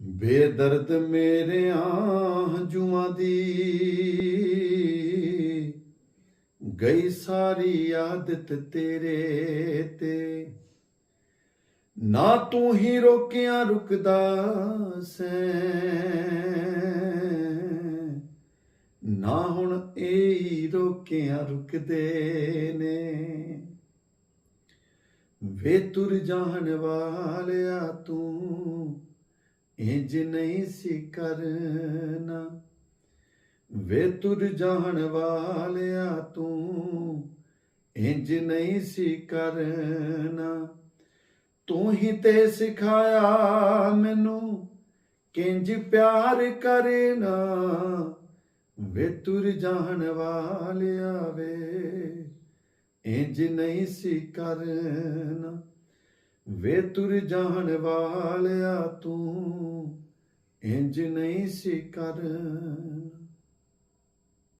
ਬੇਦਰਦ ਮੇਰੇ ਹੰਝੂਆਂ ਦੀ। ਗਈ ਸਾਰੀ ਆਦਤ ਤੇਰੇ ਤੇ। ਨਾ ਤੂੰ ਹੀ ਰੋਕਿਆ ਰੁਕਦਾ ਸੈਂ। ਨਾ ਹੁਣ ਇਹ ਰੋਕਿਆ ਰੁਕਦੇ ਨੇ। ਵੇ ਤੁਰ ਜਾਣ ਵਾਲਿਆ ਤੂੰ। ਇੰਜ ਨਹੀਂ ਸੀ ਕਰਨਾ। ਵੇ ਤੁਰ ਜਾਣ ਵਾਲਿਆ ਤੂੰ, ਇੰਜ ਨਹੀਂ ਸੀ ਕਰਨਾ। ਤੂੰ ਹੀ ਤੇ ਸਿਖਾਇਆ ਮੈਨੂੰ ਕਿੰਜ ਪਿਆਰ ਕਰਨਾ। ਵੇ ਤੁਰ ਜਾਣ ਵਾਲਿਆ ਵੇ, ਇੰਜ ਨਹੀਂ ਸੀ ਕਰਨਾ। ਵੇ ਤੁਰ ਜਾਣ ਵਾਲਿਆ ਤੂੰ ਇੰਜ ਨਹੀਂ ਸੀ ਕਰ।